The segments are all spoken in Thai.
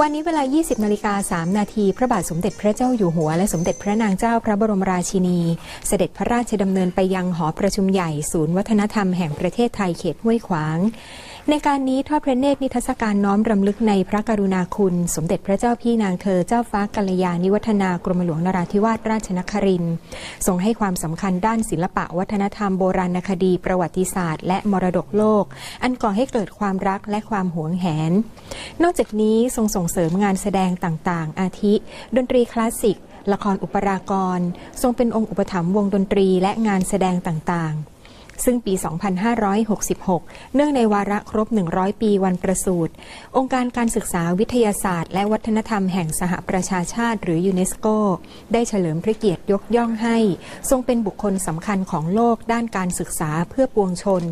วันนี้เวลา 20 นาฬิกา 3 นาที พระบาทสมเด็จพระเจ้าอยู่หัว และสมเด็จพระนางเจ้าพระบรมราชินี เสด็จพระราชดำเนินไปยังหอประชุมใหญ่ศูนย์วัฒนธรรมแห่งประเทศไทยเขตห้วยขวาง ในการนี้ทอดพระเนตรนิทรรศการน้อมรำลึกในพระกรุณาคุณ สมเด็จพระเจ้าพี่นางเธอเจ้าฟ้ากัลยาณิวัฒนากรมหลวงนราธิวาสราชนครินทรงให้ความสำคัญด้านศิลปะวัฒนธรรมโบราณคดี ประวัติศาสตร์ และมรดกโลก อันก่อให้เกิดความรักและความหวงแหน นอกจากนี้ทรงส่งเสริมงานแสดงต่างๆ อาทิ ดนตรีคลาสสิก ละครอุปรากร ทรงเป็นองค์อุปถัมภ์วงดนตรีและงานแสดงต่างๆ ซึ่งปี 2566 เนื่องในวาระครบ 100 ปีวันประสูติ องค์การการศึกษาวิทยาศาสตร์ และวัฒนธรรมแห่งสหประชาชาติ หรือยูเนสโก ได้เฉลิมพระเกียรติยกย่องให้ ทรงเป็นบุคคลสำคัญของโลกด้านการศึกษาเพื่อปวงชน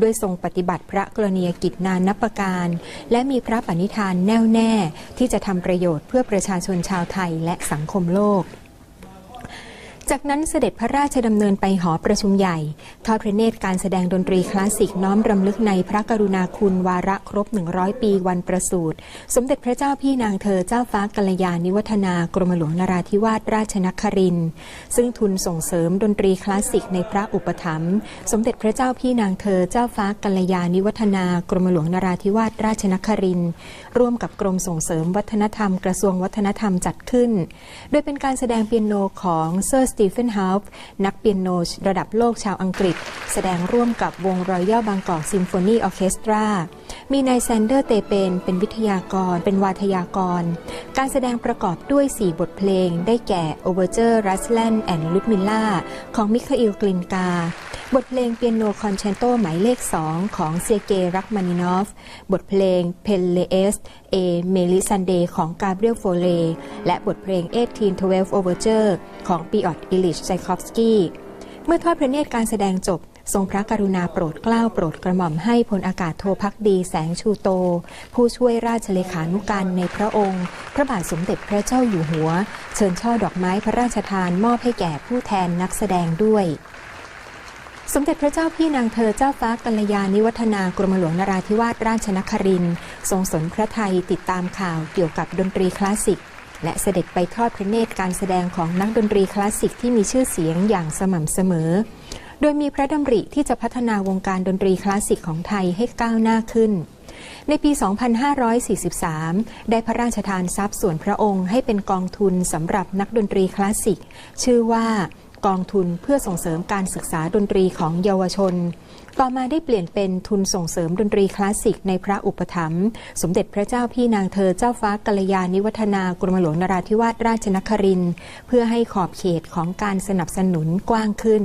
ด้วยทรงปฏิบัติพระกรณียกิจนานนับประการ และมีพระปณิธานแน่วแน่ที่จะทำประโยชน์เพื่อประชาชนชาวไทยและสังคมโลก จากนั้นเสด็จพระราชดำเนินไปหอประชุมใหญ่ ทอดพระเนตรการแสดงดนตรีคลาสสิกน้อมรำลึกในพระกรุณาคุณวาระครบ 100 ปีวันประสูติ สมเด็จพระเจ้าพี่นางเธอเจ้าฟ้ากัลยาณิวัฒนากรมหลวงนราธิวาสราชนครินทร์ซึ่งทุนส่งเสริมดนตรีคลาสสิกในพระอุปถัมภ์สมเด็จพระเจ้าพี่นางเธอเจ้าฟ้ากัลยาณิวัฒนากรมหลวงนราธิวาสราชนครินทร์ร่วมกับกรมส่งเสริมวัฒนธรรมกระทรวงวัฒนธรรมจัดขึ้น โดยเป็นการแสดงเปียโนของเซอร์สตีเฟนฮาฟนักเปียโนระดับโลกชาวอังกฤษ แสดงร่วมกับวงรอยัลบางกอกซิมโฟนีออเคสตรา มีนายแซนเดอร์เตเปนเป็นวิทยากร เป็นวาทยากร การแสดงประกอบด้วย 4 บทเพลง ได้แก่ Overture r u s l a n d and Ludmilla ของมิคาอิลกลินกา บทเพลงเปียโนคอนแชนโตหมายเลข 2 ของเซเกรักมานินอฟ บทเพลงเพลเลเอสเอเมลิซันเดย์ของกาเบรียลโฟเลและบทเพลง 1812 Overture ของปีออตอิลิชไซคอฟสกี้เมื่อทอดพระเนตรการแสดงจบ ทรงพระกรุณาโปรดเกล้าโปรดกระหม่อมให้พลอากาศโทพักดีแสงชูโต ผู้ช่วยราชเลขานุการในพระองค์ พระบาทสมเด็จพระเจ้าอยู่หัว เชิญช่อดอกไม้พระราชทานมอบให้แก่ผู้แทนนักแสดงด้วยสมเด็จพระเจ้าพี่นางเธอเจ้าฟ้ากัลยาณิวัฒนากรมหลวงนราธิวาสราชนครินทร์ทรงสนพระไทยติดตามข่าวเกี่ยวกับดนตรีคลาสสิก และเสด็จไปทอดพระเนตรการแสดงของนักดนตรีคลาสสิกที่มีชื่อเสียงอย่างสม่ำเสมอ โดยมีพระดำริที่จะพัฒนาวงการดนตรีคลาสสิกของไทยให้ก้าวหน้าขึ้น ในปี 2543 ได้พระราชทานทรัพย์ส่วนพระองค์ให้เป็นกองทุนสำหรับนักดนตรีคลาสสิก ชื่อว่ากองทุนเพื่อส่งเสริมการศึกษาดนตรีของเยาวชน ต่อมาได้เปลี่ยนเป็นทุนส่งเสริมดนตรีคลาสสิกในพระอุปถัมภ์สมเด็จพระเจ้าพี่นางเธอเจ้าฟ้ากัลยาณิวัฒนากรมหลวงนราธิวาสราชนครินทร์เพื่อให้ขอบเขตของการสนับสนุนกว้างขึ้น